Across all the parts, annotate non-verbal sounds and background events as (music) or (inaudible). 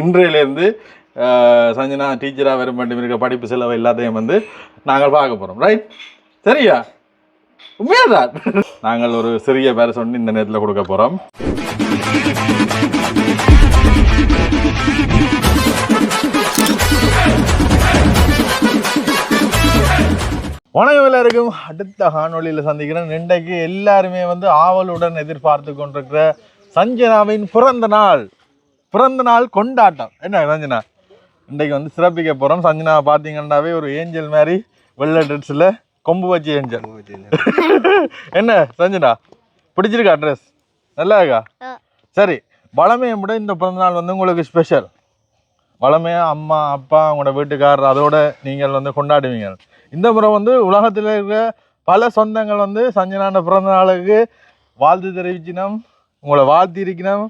இன்றையிலேருந்து சஞ்சனா டீச்சராக வர மட்டும் இருக்க படிப்பு செலவு எல்லாத்தையும் வந்து நாங்கள் பார்க்க போகிறோம் ரைட் சரியா? உண்மையாதான் நாங்கள் ஒரு சிறிய பேரை சொல்லி இந்த நேரத்தில் கொடுக்க போகிறோம் வணக்கம் எல்லாருக்கும். அடுத்த காணொளியில் சந்திக்கிறேன். இன்றைக்கு எல்லாருமே வந்து ஆவலுடன் எதிர்பார்த்து கொண்டிருக்கிற சஞ்சனாவின் பிறந்த நாள். பிறந்த நாள் கொண்டாட்டம். என்ன சஞ்சனா? இன்றைக்கு வந்து சிறப்பிக்க போகிறோம் சஞ்சனா பார்த்தீங்கன்னாவே ஒரு ஏஞ்சல் மாதிரி வெள்ளை ட்ரெஸ்ஸில் கொம்பு வச்சு ஏஞ்சல். என்ன சஞ்சனா? பிடிச்சிருக்கா ட்ரெஸ் நல்லா இருக்கா? சரி வளமையை விட இந்த பிறந்தநாள் வந்து உங்களுக்கு ஸ்பெஷல் வளமையாக அம்மா அப்பா உங்களோட வீட்டுக்காரர் அதோட நீங்கள் வந்து கொண்டாடுவீங்க. இந்த முறை வந்து உலகத்தில் இருக்கிற பல சொந்தங்கள் வந்து சஞ்சனான பிறந்த நாளுக்கு வாழ்த்து தெரிவிக்கணும் உங்களை வாழ்த்தி இருக்கணும்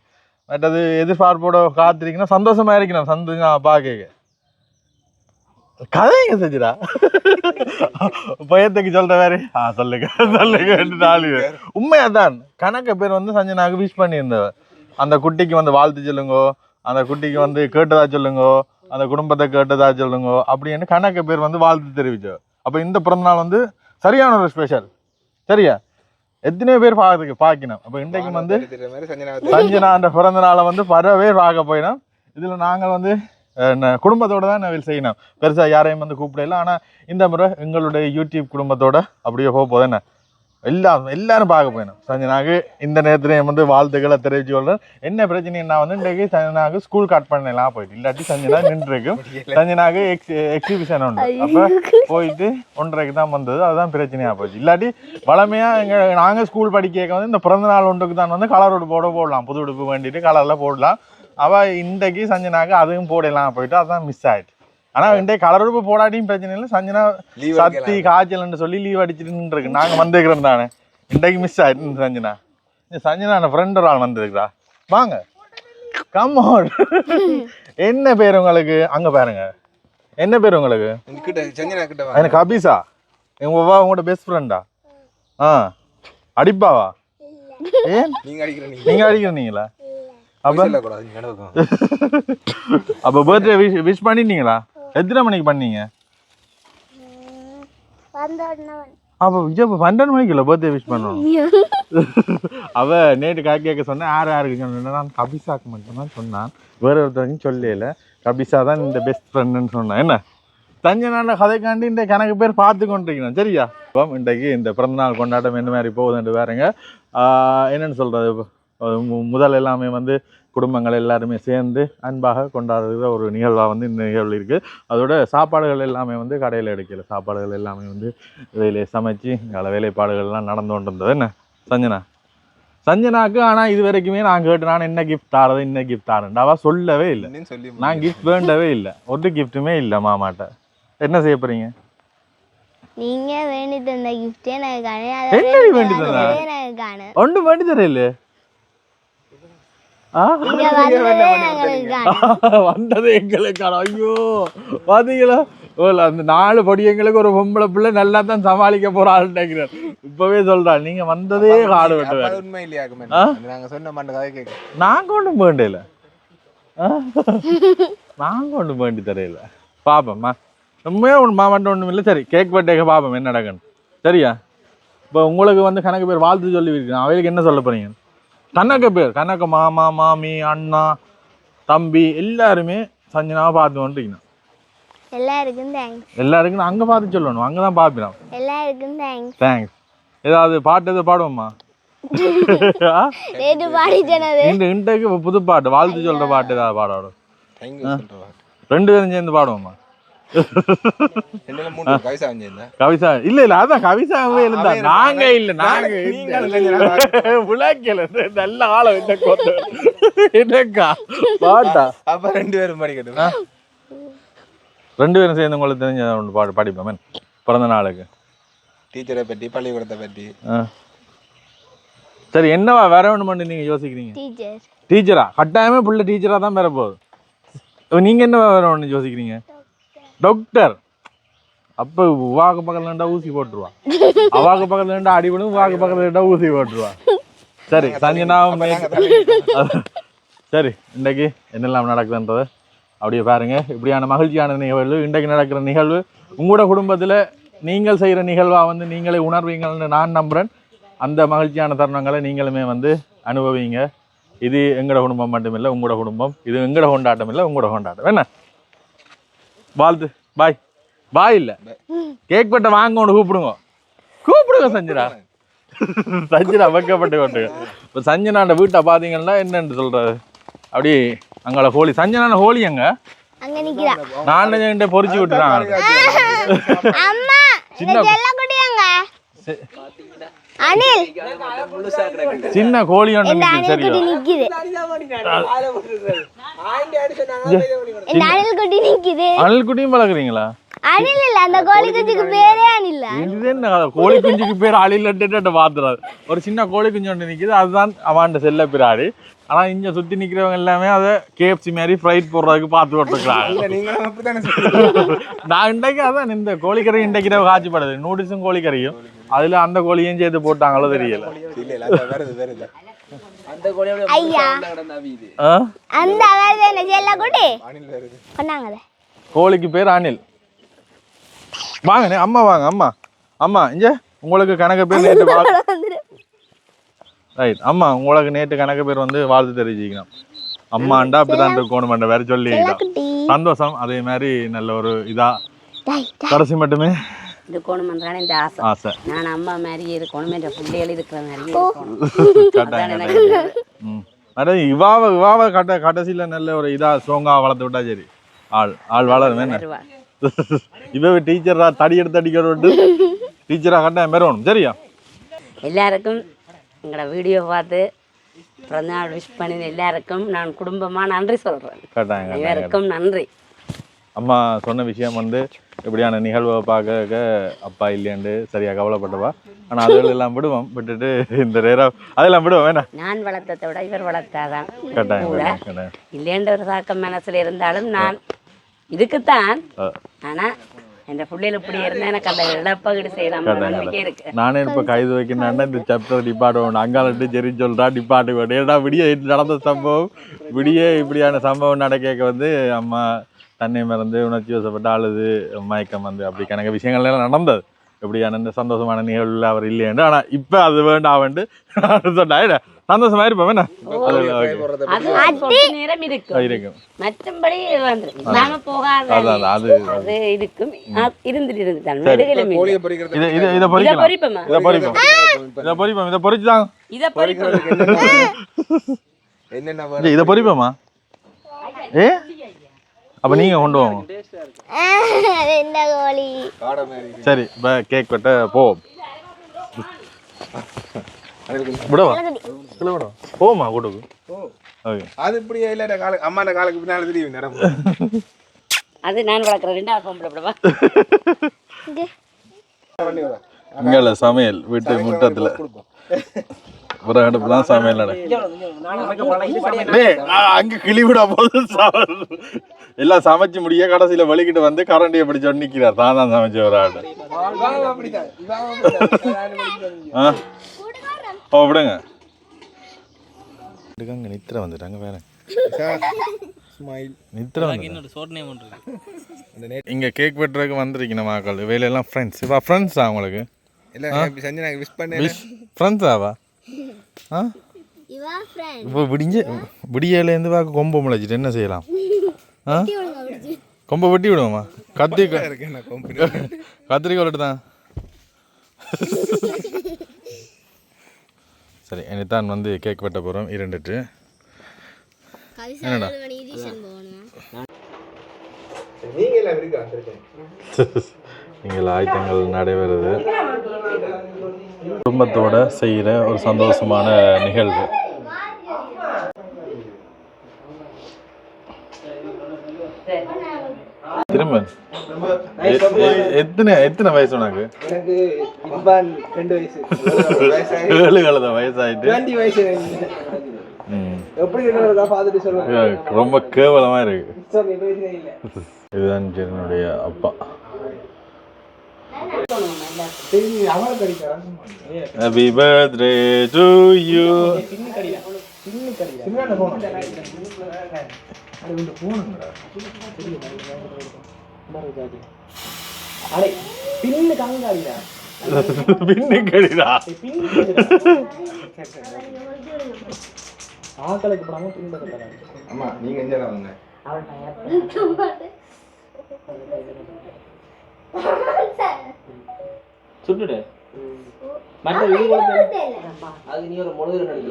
மற்றது எதிர்பார்ப்போட காத்திருக்கணும் சந்தோஷமா இருக்கணும் சந்தோஷம் பார்க்க கதைங்க செஞ்சுடா? பயத்துக்கு சொல்ற வேற ஆ சொல்லுங்க சொல்லுங்க நாலு பேர். உண்மையாதான் கணக்க பேர் வந்து சஞ்சனாக விஷ் பண்ணியிருந்தவ அந்த குட்டிக்கு வந்து வாழ்த்து சொல்லுங்கோ அந்த குட்டிக்கு வந்து கேட்டதா சொல்லுங்கோ அந்த குடும்பத்தை கேட்டதா சொல்லுங்கோ அப்படின்னு கணக்க பேர் வந்து வாழ்த்து தெரிவிச்சோம் அப்போ இந்த பிறந்தநாள் வந்து சரியான ஒரு ஸ்பெஷல் சரியா? எத்தனை பேர் பார்க்கறதுக்கு பார்க்கணும் அப்போ இன்றைக்கு வந்து சஞ்சனா அந்த பிறந்த நாளை வந்து பல பேர் பார்க்க போயிடும் இதில் நாங்கள் வந்து குடும்பத்தோட தான் நவில் செய்யணும். பெருசாக யாரையும் வந்து கூப்பிடல. ஆனால் இந்த முறை எங்களுடைய யூடியூப் குடும்பத்தோட அப்படியே போக போதும் என்ன? எல்லாம் எல்லாரும் பார்க்க போயிடும் சஞ்சனாக்கு இந்த நேரத்துலையும் வந்து வாழ்த்துக்களை தெரிவிச்சு கொள்றேன் என்ன பிரச்சனைனா வந்து இன்றைக்கு சஞ்சனாக்கு ஸ்கூல் கட் பண்ணலாம் போயிட்டு. இல்லாட்டி சஞ்சனா நின்றுருக்கும். சஞ்சனாக்கு எக்ஸ் எக்ஸிபிஷன் உண்டு. அப்போ போயிட்டு ஒன்றரைக்கு தான் வந்தது. அதுதான் பிரச்சனையாக போச்சு. இல்லாட்டி வளமையாக எங்கள் நாங்கள் ஸ்கூல் படிக்க வந்து இந்த பிறந்த நாள் ஒன்றுக்கு தான் வந்து கலர் உடுப்பு போட போடலாம். புது உடுப்பு வேண்டிட்டு கலரில் போடலாம். அவள் இன்றைக்கு சஞ்சனாக்கு அதுவும் போடலாம் போயிட்டு. அதான் மிஸ் ஆயிட்டு. ஆனால் இன்றைக்கு கலர் உடுப்பு போடாட்டியும் பிரச்சனை இல்லை. சஞ்சனா சத்தி காய்ச்சல்னு சொல்லி லீவ் அடிச்சுட்டு இருக்கு. நாங்கள் வந்துக்கிறோம் தானே. இன்றைக்கு மிஸ் ஆயிட்டு சஞ்சனா. சஞ்சனா என் ஃப்ரெண்ட் ஒரு ஆள் வந்திருக்கிறா. வாங்க. கம்மோட் என்ன பேர் உங்களுக்கு? அங்கே பாருங்க. என்ன பேர் உங்களுக்கு? கிட்ட சஞ்சனா கிட்ட வா எனக்கு அபிசா எங்க வா உங்களோட பெஸ்ட் ஃப்ரெண்டா ஆ? அடிப்பாவா? ஏன்? நீங்க அடிக்கிற நீங்க. நீங்க அடிக்கிறீங்களா அப்ப? நீங்க அப்ப பர்த்டே விஷ் விஷ் பண்ணிட்டீங்களா? எத்தனை மணிக்கு பண்ணீங்க? அப்ப விஜய் பன்னெண்டு மணிக்கு இல்லை பர்த்டே விஷ் பண்ணணும் அவ நேற்று கா கேட்க சொன்னேன் யார் யாருக்கு சொன்னேன் நான் கபிசாக்கு மட்டும் தான் சொன்னான். வேற ஒருத்தருக்கும் சொல்லல. கபிசா தான் இந்த பெஸ்ட் ஃப்ரெண்டுன்னு சொன்னேன். என்ன? தஞ்சனான கதைக்காண்டி இந்த கணக்கு பேர் பார்த்து கொண்டிருக்கிறோம் சரியா? இப்போ இன்றைக்கு இந்த பிறந்தநாள் கொண்டாட்டம் என்ன மாதிரி போகுதுன்ட்டு ஆஹ் என்னன்னு மு- முதல் எல்லாமே வந்து குடும்பங்கள் எல்லாருமே சேர்ந்து அன்பாக கொண்டாடுகிற ஒரு நிகழ்வாக வந்து இந்த நிகழ்வு இருக்குது அதோட சாப்பாடுகள் எல்லாமே வந்து கடையில் எடுக்கல. சாப்பாடுகள் எல்லாமே வந்து இதில் சமைச்சு பல வேலைப்பாடுகள்லாம் நடந்து கொண்டு இருந்தது என்ன? சஞ்சனா. சஞ்சனாக்கு ஆனால் இது வரைக்குமே நான் கேட்டு நான் என்ன கிஃப்ட் தாரது என்ன கிஃப்ட் தாரேன் அவள் சொல்லவே இல்லை. சொல்லி நான் கிஃப்ட் வேண்டவே இல்லை. ஒரு கிஃப்ட்டுமே இல்லை மாமாட்ட. என்ன செய்ய போறீங்க? நீங்க வேண்டி தந்த கிஃப்ட் எனக்கு காணு என்னடி வேண்டி தந்தா? எனக்கு காணு ஒன்றும் பண்ணி தரையில்ல ஆ இங்க வந்ததே எங்களுக்கான ஐயோ. பாத்தீங்களா? அந்த நாலு படி எங்களுக்கு ஒரு பொம்பளை பிள்ளை நல்லா தான் சமாளிக்க போறாள் நினைக்கிறேன் இப்பவே சொல்றாள் நீங்க வந்ததே காடு வெட்டுவார். அது உண்மை இல்லையா? நாங்க சொன்ன மாட்ட கதை கேட்க. நாங்க ஒன்றும் வேண்டியில நாங்க ஒன்றும் வேண்டி தரையில. பாப்போம்மா உண்மையா ஒன்று மாமாட்ட ஒன்றும் இல்லை. சரி கேக் பட்டேக்க பாப்போம் என்ன நடக்குன்னு. சரியா? இப்போ உங்களுக்கு வந்து கணக்கு பேர் வாழ்த்து சொல்லி இருக்கேன். அவைகளுக்கு என்ன சொல்ல போறீங்க? கணக்கு பேர் கணக்கு மாமா மாமி அண்ணா தம்பி எல்லாருமே சஞ்சனாவை பார்த்து கொண்டிருக்கணும் எல்லாருக்கும் தேங்க்ஸ் எல்லாருக்கும் அங்கே பார்த்து சொல்லணும் அங்கே தான் பார்ப்பினோம் எல்லாருக்கும் தேங்க்ஸ் தேங்க்ஸ் ஏதாவது பாட்டு எதாவது பாடுவோம்மா (laughs) ஆ? நேற்று பாடிச்சனது இந்த இன்றைக்கு புது பாட்டு வாழ்த்து சொல்ற பாட்டு ஏதாவது பாடாடும் ரெண்டு பேரும் சேர்ந்து பாடுவோம்மா கவிசா இல்ல இல்ல அதான் கவிசாவே இருந்தா நாங்க இல்ல நாங்க. விளக்கல நல்ல ஆள இந்த கொண்டு என்னக்கா? பாட்டா? அப்ப ரெண்டு பேரும் படிக்கட்டும் ரெண்டு பேரும் சேர்ந்து உங்களுக்கு தெரிஞ்ச ஒன்று பாடு படிப்போம்? பிறந்த நாளுக்கு. டீச்சரை பத்தி பள்ளிக்கூடத்தை பத்தி. ஆ. சரி என்னவா? வேற ஒன்று பண்ணி நீங்க யோசிக்கிறீங்க? டீச்சர். டீச்சரா? கட்டாயமே பிள்ளை டீச்சரா தான் பெற போகுது. இப்ப நீங்க என்ன வேற ஒன்று யோசிக்கிறீங்க? டாக்டர் அப்ப வாக்கு பக்கத்துல இருந்தா ஊசி போட்டுருவா. அவாக்கு பக்கத்துல இருந்தா அடிபடும் உவாக்கு பக்கத்துல இருந்தா ஊசி போட்டுருவா. சரி சஞ்சனாவும் சரி இன்றைக்கு என்னெல்லாம் நடக்குதுன்றதை அப்படியே பாருங்க. இப்படியான மகிழ்ச்சியான நிகழ்வு இன்றைக்கு நடக்கிற நிகழ்வு உங்களோட குடும்பத்தில் நீங்கள் செய்கிற நிகழ்வாக வந்து நீங்களே உணர்வீங்கள்னு நான் நம்புகிறேன் அந்த மகிழ்ச்சியான தருணங்களை நீங்களுமே வந்து அனுபவிங்க. இது எங்களோட குடும்பம் மட்டுமில்லை உங்களோட குடும்பம். இது எங்களோட கொண்டாட்டம் இல்லை உங்களோட கொண்டாட்டம். என்ன? வாழ்த்து. பாய் பாய் இல்லை. கேக் பட்டை வாங்க ஒன்று கூப்பிடுங்க. கூப்பிடுங்க சஞ்சனா. சஞ்சனா வைக்கப்பட்டு கொண்டு. இப்போ சஞ்சனாண்ட வீட்டை பார்த்தீங்கன்னா என்னன்னு சொல்றது அப்படி அங்கால ஹோலி. சஞ்சனான ஹோலி எங்க? நான் பொறிச்சு விட்டுறாங்க அம்மா சின்ன கோழி ஒன்று இந்த இந்த அணில் குட்டி நிக்குது. அணில் குட்டியும் வளர்க்குறீங்களா அணில் இல்ல அந்த கோழி குஞ்சுக்கு பேரே அணில் இது என்ன கதை? கோழி குஞ்சுக்கு பேர் அழிலட்டு பாத்துறாரு ஒரு சின்ன கோழி குஞ்சு ஒன்று நிக்குது அதுதான் அவன்ட செல்ல பிராடி. ஆனா இங்க சுத்தி நிக்கிறவங்க எல்லாமே அதை கேஎஃப்சி மாதிரி ஃப்ரைட் போடுறதுக்கு பார்த்து சொல்றீங்க (laughs) நான் இன்றைக்கு அதான் இந்த கோழிக்கறி இன்றைக்கு காட்சிப்படுது. நூடுல்ஸும் கோழிக்கறியும். அதுல அந்த கோழியும் சேர்த்து போட்டாங்களோ தெரியல. ஐயா? அந்த என்ன? செல்ல கோழிக்கு பேர் அனில். வாங்கண்ணே அம்மா வாங்க அம்மா. அம்மா இங்க. உங்களுக்கு கணக்கு பேர் நேற்று ரைட் அம்மா உங்களுக்கு நேற்று கணக்கு பேர் வந்து வாழ்த்து தெரிவிச்சிக்கணும் அம்மாண்டா அப்படிதான் இருக்கணும் வேற சொல்லி சந்தோஷம் அதே மாதிரி நல்ல ஒரு இதா. கடைசி மட்டுமே. இருக்கணுமென்றான இந்த ஆசை. ஆசை. நான் அம்மா மாதிரி இருக்கணும் என்ற பிள்ளைகள் இருக்கிற மாதிரி இருக்கணும். அதாவது இவாவ இவாவ கட்ட கடைசியில நல்ல ஒரு இதா ஸ்ட்ராங்கா வளர்த்து விட்டா சரி. ஆள் ஆள் வளரும் என்ன. இவ டீச்சரா தடி எடுத்து அடிக்கிறோண்டு டீச்சரா கட்டாயம் பெறணும் சரியா? எல்லாருக்கும் எங்களோட வீடியோ பார்த்து பிறந்தநாள் விஷ் பண்ணின எல்லாருக்கும் நான் குடும்பமா நன்றி கட்டாயம் அனைவருக்கும் நன்றி. அம்மா சொன்ன விஷயம் வந்து இப்படியான நிகழ்வை பார்க்க அப்பா இல்லையாண்டு சரியா கவலைப்பட்டவா? ஆனா அதுகள் எல்லாம் விடுவோம். விட்டுட்டு இந்த நேரா அதெல்லாம் விடுவோம். வேணா. நான் வளர்த்ததை விட இவர் வளர்த்தாதான். கட்டாயம் கூட கட்டாயம், கட்டாயம். இல்லைன்ற ஒரு தாக்கம் மனசுல இருந்தாலும் நான் இதுக்குத்தான். ஆ. ஆனா என் பிள்ளைகள் இப்படி இருந்தா எனக்கு அந்த இழப்பீடு செய்யலாம் இருக்கு. நானே இப்ப கைது வைக்கணும்னா இந்த சாப்டர் டிபார்ட் அங்காலட்டு சரி சொல்றா டிபார்ட் ஏடா விடிய நடந்த சம்பவம். விடிய இப்படியான சம்பவம் நடக்க வந்து அம்மா தன்னை மறந்து உணர்ச்சி வசப்பட்டு அழுது மயக்கம் வந்து அப்படி கணக்கு விஷயங்கள் எல்லாம் நடந்தது. இப்படியான இந்த சந்தோஷமான நிகழ்வுல அவர் இல்லையண்டு ஆனா இப்ப அது வேண்டாம் வேண்டு. சொன்னா சந்தோஷமா இருப்போம் என்ன? இருக்கும். மற்றபடி நாம போகாத அது அது இருக்கும். இருந்துட்டு இதை இதை பொறிப்போமா? இதை பொறிப்போம். இதை பொறிப்போம். இதை பொறிச்சு தாங்க இதை பொறிப்போம். என்னென்ன இல்ல, இதை பொறிப்போமா? ஏ? அப்ப நீங்க கொண்டு வாங்க. (laughs) சரி இப்போ கேக் வெட்ட போ. விடவா? விடவா? போமா கூட்டுக்கு ஓகே. அது இப்படியே இல்ல கால அம்மாண்ட காலுக்கு பின்னால தெரியும் நேரம் அது நான் வளர்க்குற ரெண்டாவது பொம்பளை விடவா? இங்கே. சமையல் வீட்டு முற்றத்தில். ஒரு அடுப்பு தான் சமையல் நட அங்க கிளி விட போது. எல்லாம் சமைச்சு முடிய கடைசியில வலிக்கிட்டு வந்து கரண்டியை பிடிச்சு நிக்கிறார். தான் தான் சமைச்ச ஒரு ஆள். ஆ? ஓ விடுங்க. அங்க நித்திர வந்துட்டாங்க வேற. இங்க கேக் வெட்டுறதுக்கு வந்திருக்கணும் மக்கள். வேலையெல்லாம் ஃப்ரெண்ட்ஸ் இப்போ ஃப்ரெண்ட்ஸா உங்களுக்கு? இல்ல சஞ்சனா விஷ் பண்ணேன் விஷ் ஃப்ரெண்ட்ஸாவா ஆ? இவா இப்போ விடிஞ்ச விடியலேருந்து பார்க்க கொம்பு முளைச்சிட்டு என்ன செய்யலாம்? கொம்பை வெட்டி விடுவோமா? கத்தி கத்திரிக்கோல் தான். (laughs) சரி இனித்தான் வந்து கேக் வெட்ட போகிறோம் இரண்டுட்டு என்னடா? நீங்கள் ஆயத்தங்கள் நடைபெறுது. குடும்பத்தோட செய்கிற ஒரு சந்தோஷமான நிகழ்வு. திரும்ப. எத்தனை எத்தனை வயசு உனக்கு? ஏழு (laughs) கழுத வயசாயிட்டு. வயசு. ரொம்ப கேவலமாக இருக்கு. இதுதான் ஜெரனுடைய அப்பா. ஹாப்பி பர்த்டே டு யூ அது வந்து போனுங்கடா அடே பின்னு கங்காடிடா பின்னு கடிடா ஆக்களுக்கு படாம பின்னு கட்டலாம் ஆமா நீங்க எங்க வாங்க சுட்டுடு மற்ற அது நீ ஒரு முழுது நடிச்சு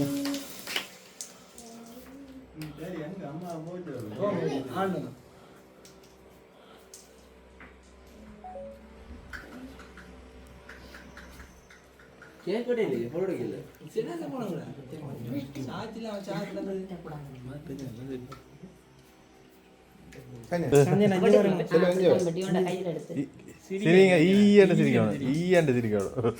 to dear Sanjana happy birthday to you கேட்கவே இல்லையே போட இல்லை சின்ன போனங்களா சாச்சில சாச்சில சிரிங்க ஈயண்டு சிரிக்கணும் ஈயண்டு சிரிக்கணும்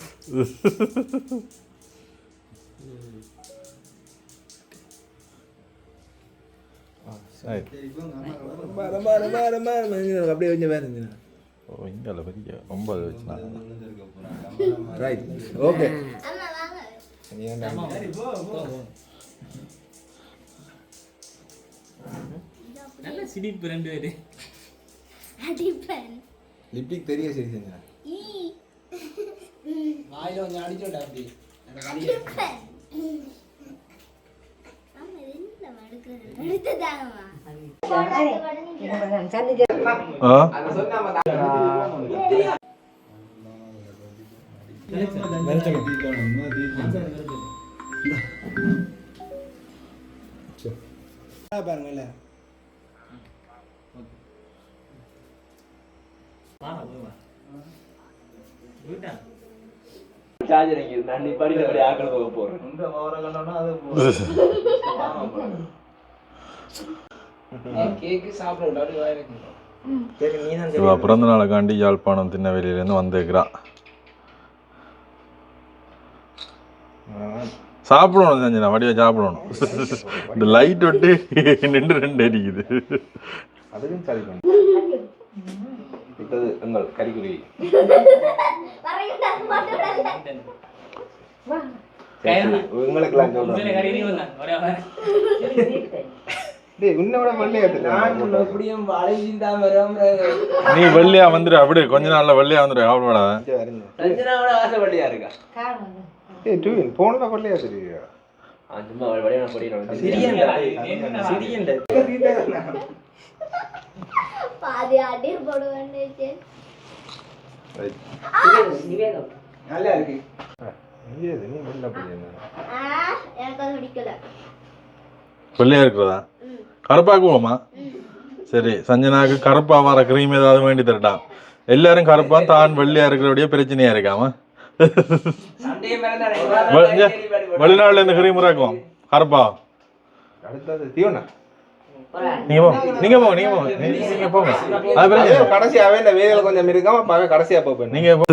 Right. அப்படியே கொஞ்சம் வேற இங்கே பெரிய ஒன்பது வச்சுனா. ரைட் ஓகே நல்ல சிரிப்பு ரெண்டு பேரு. லிப்டிக் தெரிய சரி செஞ்சா வாயில கொஞ்சம் அடிச்சோடா அப்படி. இது என்ன மடுக்கிறது எடுத்துதாங்கம்மா ஆ பாருங்கல்ல சார்ஜர் நான் நீ படி ஆக்கள் போக இவ பிறந்த நாளைக்காண்டி யாழ்ப்பாணம் திருநெல்வேலியிலேருந்து வந்திருக்கிறா. சாப்பிடணும் செஞ்சனா. வடிவா சாப்பிடணும். இந்த லைட் விட்டு நின்று ரெண்டு அடிக்குது. அதுக்கும் சரி பண்ணு. இப்போது உங்கள் கறிக்குறி நீ வெள்ளையா வந்துடு அப்படியே கொஞ்ச நாள்ல வெள்ளையா வந்துடு கவலைப்படாத. போனல படிக்கணும் சிரியன்டா பாதி அடி போடுவேன் நல்லா இருக்கு. வெள்ளையா இருக்கிறதா? கருப்பாக்குவோமா சரி சஞ்சனாக்கு கருப்பா வர கிரீம் ஏதாவது வேண்டி தரட்டான் எல்லாரும் கருப்பா தான் வெள்ளையா இருக்கிறபடியே பிரச்சனையா இருக்காம. வெளிநாட்டுல இருந்து கிரீம் இறக்கும் கருப்பா. தீவனா நீங்க போ நீங்க போ நீங்க போ நீ- நீங்க போங்க. அது பிரச்சனை. கடைசியாவே இந்த வேலையில கொஞ்சம் இருக்காம பாக்க கடைசியா போப்பேன் நீங்க போ.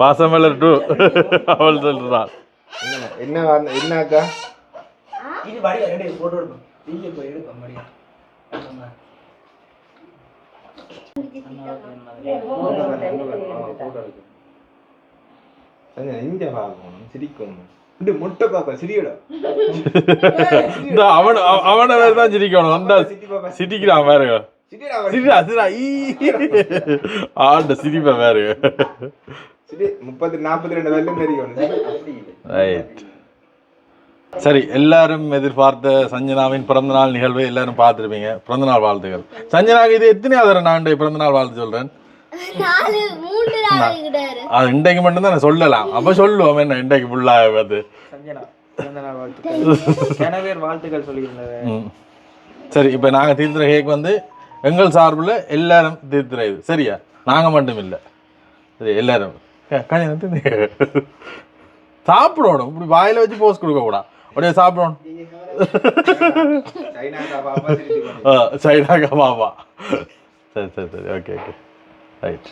பாசமலர் டூ. அவள் சொல்றாள் என்ன என்ன வார்த்தை- என்ன அக்கா இது படியா ரெண்டு போட்டோ எடுப்போம் இங்க போய் எடுப்போம் இங்க பார்க்கணும் சிரிக்கணும் முட்டை பார்ப்பேன் சிரியோட. அவன அவ- அவனை வேற தான் சிரிக்கணும். அந்த சிரிக்கிறான் பாருங்க. சிரிடா சிரிடா. ஈ. ஆண்ட சிரிப்பை பாருங்க. சிரி முப்பத்தி நாற்பத்தி ரெண்டு வரலும் தெரியும் ரைட் சரி எல்லாரும் எதிர்பார்த்த சஞ்சனாவின் பிறந்தநாள் நிகழ்வை எல்லாரும் பார்த்துருப்பீங்க. பிறந்தநாள் வாழ்த்துக்கள். சஞ்சனாவுக்கு இது எத்தனையாவது நான் பிறந்தநாள் வாழ்த்து சொல்றேன். அது இன்றைக்கு மட்டும்தான் நான் சொல்லலாம். அப்ப சொல்லுவோம் என்ன இன்றைக்கு ஃபுல்லாக பார்த்து சஞ்சனா பிறந்த நாள் வாழ்த்துக்கள். சரி இப்போ நாங்கள் தீர்த்துற கேக் வந்து எங்கள் சார்பில் எல்லாரும் தீர்த்துற இது. சரியா? நாங்கள் மட்டும் இல்லை சரி எல்லாரும். கல்யாணம் சாப்பிடணும். இப்படி வாயில வச்சு போஸ் கொடுக்க கூடாது. அப்படியே சாப்பிடணும். சைனாக்கா பாப்பா சரி சரி சரி. ஓகே ஓகே ரைட்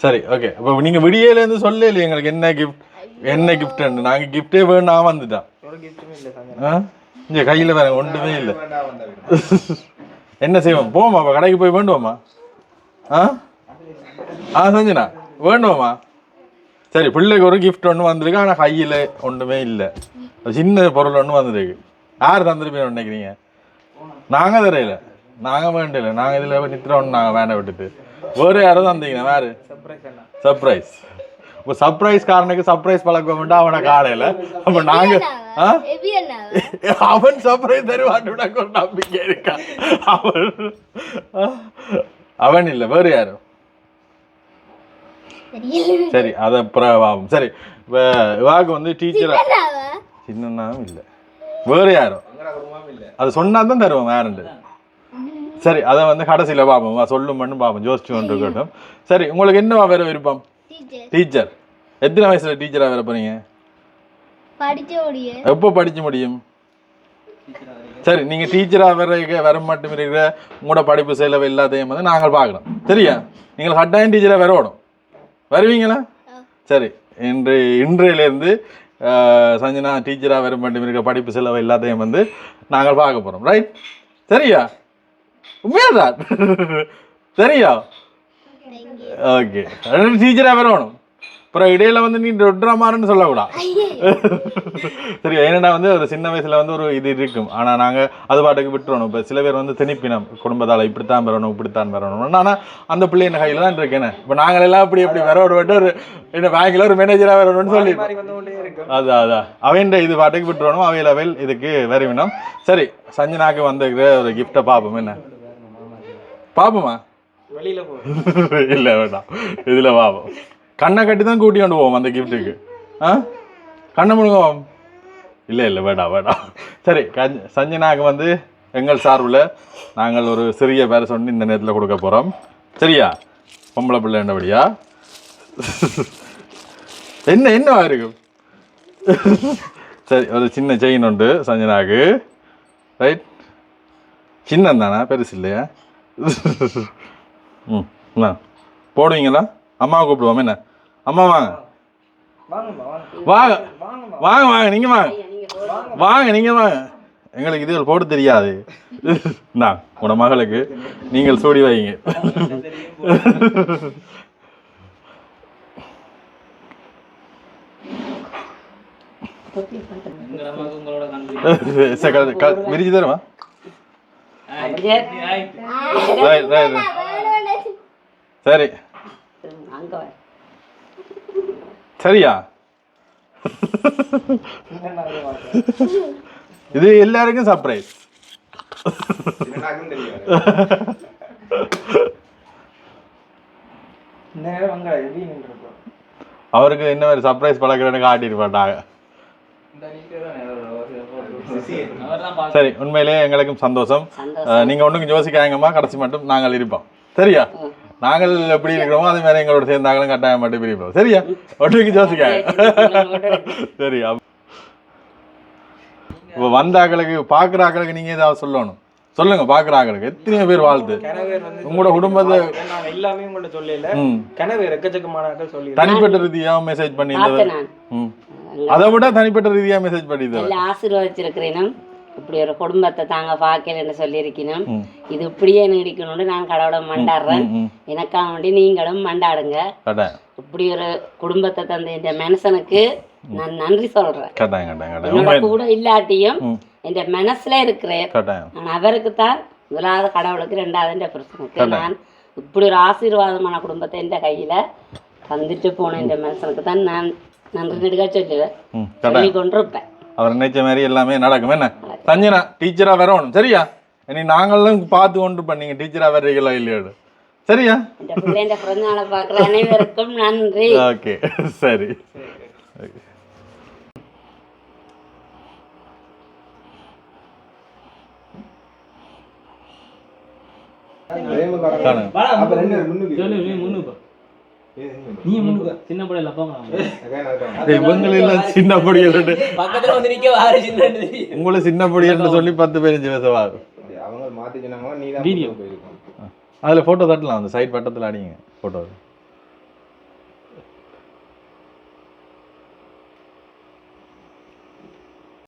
சரி ஓகே இப்போ நீங்கள் விடியலேருந்து சொல்லல இல்லையா எங்களுக்கு என்ன கிஃப்ட் என்ன கிஃப்ட்னு நாங்கள் கிஃப்டே வேணாம் இல்லை சஞ்சனா ஆ? இங்கே கையில் வேற ஒன்றுமே இல்லை. என்ன செய்வோம்? போமா அப்போ கடைக்கு போய் வேண்டுவோமா? ஆ? ஆ சஞ்சனா வேண்டுவோமா? சரி பிள்ளைக்கு ஒரு gift ஒன்று வந்திருக்கு ஆனால் கையில் ஒன்றுமே இல்லை. சின்ன பொருள் ஒன்று வந்திருக்கு. யார் தந்திருப்பீங்க நினைக்கிறீங்க? நாங்கள் தரையில நாங்கள் வேண்டல நாங்கள் இதில் நித்திரம் நாங்கள் வேண்ட விட்டுட்டு. வேறு யாரும் தந்தீங்க வேறு? சர்ப்ரைஸ் இப்போ சர்ப்ரைஸ் காரனுக்கு சர்ப்ரைஸ் பழக்கம் மட்டும் அவனை காலையில். அப்போ நாங்கள் அவன் சர்ப்ரைஸ் தருவான் உனக்கு ஒரு நம்பிக்கை இருக்கா? அவன் அவன் இல்லை. வேறு யாரும் சரி அதை அப்புறம் சரி இவாக்கு வந்து டீச்சரா சின்னனாவும் இல்லை. வேறு யாரும்? அது சொன்னா தான் தருவோம் வேறண்டு சரி அதை வந்து கடைசியில் பார்ப்போம் வா, சொல்லும் மட்டும் பார்ப்போம் ஜோசிச்சு கொண்டு இருக்கட்டும். சரி உங்களுக்கு என்னவா வேற விருப்பம்? டீச்சர் எத்தனை வயசுல டீச்சரா வேற போறீங்க? எப்போ படிச்சு முடியும்? சரி நீங்க டீச்சரா வர வர மட்டும் இருக்கிற உங்களோட படிப்பு செலவு எல்லாத்தையும் வந்து நாங்கள் பார்க்குறோம் சரியா? நீங்கள் கட்டாயம் டீச்சரா வரணும் வருவீங்களா? சரி இன்று இன்றையிலேருந்து சஞ்சனா டீச்சரா வர மட்டும் இருக்கிற படிப்பு செலவு எல்லாத்தையும் வந்து நாங்கள் பார்க்க போறோம். ரைட் சரியா? உண்மையாதான் சரியா ஓகே டீச்சரா வரணும் அப்புறம் இடையில வந்து நீ ரொட்ராமாருன்னு சொல்லக்கூடாது சரி ஏன்னா வந்து ஒரு சின்ன வயசுல வந்து ஒரு இது இருக்கும் ஆனா நாங்க அது பாட்டுக்கு விட்டுறணும் இப்ப சில பேர் வந்து திணிப்பினம் குடும்பத்தால இப்படித்தான் வரணும் இப்படித்தான் வரணும் ஆனா அந்த பிள்ளை என்ன கையில தான் இருக்கேன் இப்ப நாங்கள் எல்லாம் அப்படி அப்படி வர விட்டு ஒரு என்ன பேங்க்ல ஒரு மேனேஜரா வரணும்னு சொல்லி வந்து அதான் அதான் அவன் இது பாட்டுக்கு விட்டுறணும் அவையில் அவையில் இதுக்கு வருவினம் சரி சஞ்சனாக்கு வந்திருக்கிற ஒரு கிஃப்டை பார்ப்போம் என்ன பார்ப்போமா வெளியில போ. இல்லை வேண்டாம். இதில் பார்ப்போம் கண்ணை கட்டி தான் கூட்டி கொண்டு போவோம் அந்த கிஃப்ட்டுக்கு ஆ? கண்ணை முழுங்குவோம் இல்லை இல்லை வேண்டாம் வேண்டாம். சரி சஞ்சனாக்கு வந்து எங்கள் சார்பில் நாங்கள் ஒரு சிறிய பேரை சொல்லி இந்த நேரத்தில் கொடுக்க போகிறோம் சரியா? பொம்பளை பிள்ளை என்னபடியா? என்ன என்னவா இருக்கும் சரி ஒரு சின்ன செயின் உண்டு சஞ்சனாக்கு. ரைட் சின்னம் தானே? பெருசு இல்லையா? ம் என்ன போடுவீங்களா? அம்மாவை கூப்பிடுவோம் என்ன? அம்மா வாங்க. வாங்க. வாங்க வாங்க வாங்க நீங்க வாங்க. வாங்க நீங்க வாங்க. எங்களுக்கு இது போட தெரியாது. நான் உங்களோட மகளுக்கு நீங்கள் சூடி வைங்க. விரிச்சு தருமா? சரி சரியா இது எல்லாருக்கும் சர்ப்ரைஸ் அவருக்கு என்ன மாதிரி சர்ப்ரைஸ் பழக்கிறேன்னு காட்டிட்டு மாட்டாங்க சரி உண்மையிலே எங்களுக்கும் சந்தோஷம். நீங்க ஒண்ணுக்கும் யோசிக்காங்கம்மா கடைசி மட்டும் நாங்கள் இருப்போம். சரியா? நாங்கள் எப்படி இருக்கிறோமோ அதே மாதிரி எங்களோட சேர்ந்தாங்களும் கட்டாயம் மட்டும் பிரிப்போம் சரியா? ஒன்றுக்கு யோசிக்காங்க சரியா இப்போ வந்த ஆக்களுக்கு பார்க்குற ஆக்களுக்கு நீங்க ஏதாவது சொல்லணும். சொல்லுங்க பார்க்குற ஆக்களுக்கு. எத்தனையோ பேர் வாழ்த்து. உங்களோட குடும்பத்தை எல்லாமே உங்கள்ட்ட சொல்லல. கனவேர் எக்கச்சக்கமான தனிப்பட்ட ரீதியா மெசேஜ் ம். அதை விட தனிப்பட்ட ரீதியா மெசேஜ் பண்ணியிருந்தது எல்லாம் ஆசீர்வதிச்சிருக்கிறேனும். இப்படி ஒரு குடும்பத்தை தாங்க பார்க்கலன்னு சொல்லியிருக்கணும். இது இப்படியே நீடிக்கணும்னு நான் கடவுளை மண்டாடுறேன். எனக்காக வேண்டி நீங்களும் மண்டாடுங்க. இப்படி ஒரு குடும்பத்தை தந்த இந்த மனுஷனுக்கு நான் நன்றி சொல்றேன். கூட இல்லாட்டியும். என் மனசுல இருக்கிறேன். நான் அவருக்கு தான் முதலாவது கடவுளுக்கு ரெண்டாவது என் புருஷனுக்கு நான் இப்படி ஒரு ஆசீர்வாதமான குடும்பத்தை என் கையில தந்துட்டு போன இந்த மனுஷனுக்கு தான் நான் ம் சொல்லி கட்டாயம் கொண்டிருப்பேன். அவர் நினைச்ச மாதிரி எல்லாமே நடக்கும். என்ன? சஞ்சனா டீச்சரா வரணும். சரியா? இனி நாங்களும் பார்த்து கொண்டு பண்ணீங்க டீச்சரா வர்றீங்களா இல்லையோடு சரியா? இந்த பிள்ளைங்க பிறந்த நாளை பார்க்குற அனைவருக்கும் நன்றி. ஓகே. சரி. அப்ப ரெண்டு முன்னுக்கு. சொல்லு நீ சின்ன இவங்களெல்லாம் பொடியல் பக்கத்துல வந்து நிக்க வாரு சின்ன உங்களை சின்ன பொடியல்னு சொல்லி பத்து பதினஞ்சு பேசவா அவங்க மாத்தி சொன்னாங்க நீ தான் Video. போயிருக்கோம் அதுல போட்டோ தட்டலாம் அந்த சைட் பட்டத்துல அடிங்க போட்டோ